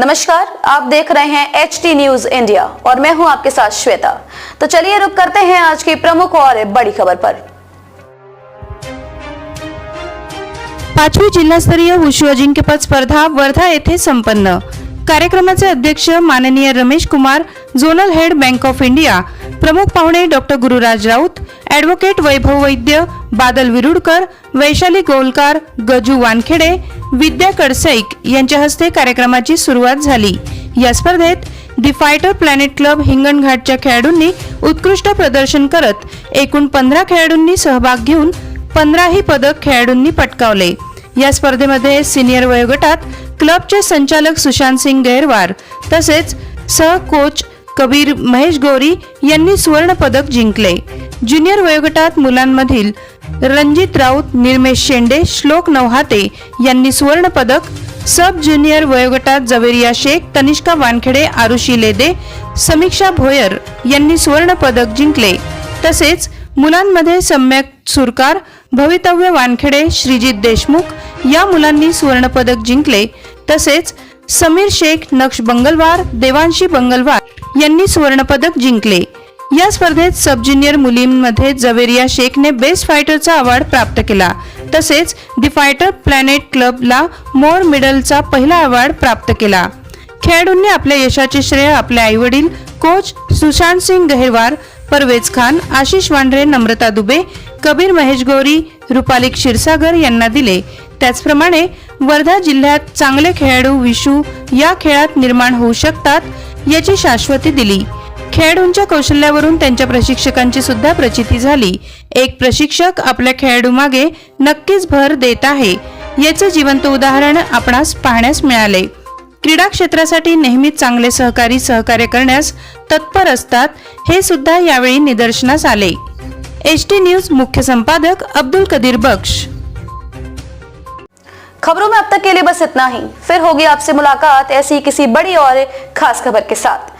नमस्कार आप देख रहे हैं एच टी न्यूज इंडिया और मैं हूं आपके साथ श्वेता। तो चलिए रुक करते हैं आज की प्रमुख और बड़ी खबर पर। पाचवी जिल्हास्तरीय वुशू अजिंक्यपद स्पर्धा वर्धा येथे संपन्न. कार्यक्रमाचे अध्यक्ष माननीय Ramesh Kumar zonal head bank of India प्रमुख पाहुणे डॉक्टर गुरुराज राऊत ॲडव्होकेट वैभव वैद्य बादल विरुडकर वैशाली गोलकार गजू वानखेडे विद्या कडसैक यांच्या हस्ते कार्यक्रमाची सुरुवात झाली. या स्पर्धेत दी फायटर प्लॅनेट क्लब हिंगणघाटच्या खेळाडूंनी उत्कृष्ट प्रदर्शन करत एकूण पंधरा खेळाडूंनी सहभाग घेऊन पंधराही पदक खेळाडूंनी पटकावले. या स्पर्धेमध्ये सिनियर वयोगटात क्लबचे संचालक सुशांत सिंग गैरवार तसेच सह कोच कबीर महेश गौरी यांनी सुवर्ण पदक जिंकले. ज्युनियर वयोगटात मुलांमधील रणजित राऊत निर्मेश शेंडे श्लोक नवहाते यांनी सुवर्ण पदक सब ज्युनियर वयोगटात जवेरिया शेख तनिष्का वानखेडे आरुषी लेदे समीक्षा भोयर यांनी सुवर्ण पदक जिंकले. तसेच मुलांमध्ये सम्यक सुरकार भवितव्य वानखेडे श्रीजित देशमुख या मुलांनी सुवर्ण पदक जिंकले. तसेच समीर शेख नक्ष बंगलवार देवांशी बंगलवार यांनी सुवर्ण पदक जिंकले. या स्पर्धेत सब ज्युनियर मुलींमध्ये जवेरिया शेखने बेस्ट फायटरचा अवॉर्ड प्राप्त केला. तसेच दी फायटर प्लॅनेट क्लबला मोर मेडलचा पहिला अवॉर्ड प्राप्त केला. खेळाडूंनी आपल्या यशाचे श्रेय आपले आईवडील कोच सुशांत सिंग गहेवार परवेज खान आशिष वांढरे नम्रता दुबे कबीर महेश गौरी रुपाली क्षीरसागर यांना दिले. त्याचप्रमाणे वर्धा जिल्ह्यात चांगले खेळाडू विशू या खेळात निर्माण होऊ शकतात याची शाश्वती दिली. खेळाडूंच्या कौशल्यावरून त्यांच्या प्रशिक्षकांची सुद्धा प्रचिती झाली. एक प्रशिक्षक आपल्या खेळाडू मागे नक्कीच भर देत आहे. याचे जिवंत उदाहरण आपणास पाहण्यास मिळाले. क्रीडा क्षेत्रासाठी नेहमीच चांगले सहकारी सहकार्य करण्यास तत्पर असतात हे सुद्धा यावेळी निदर्शनास आले. एच टी न्यूज मुख्य संपादक अब्दुल कदीर बख्श. खबरों में अब तक के लिए बस इतना ही. फिर होगी आपसे मुलाकात ऐसी किसी बड़ी और खास खबर के साथ.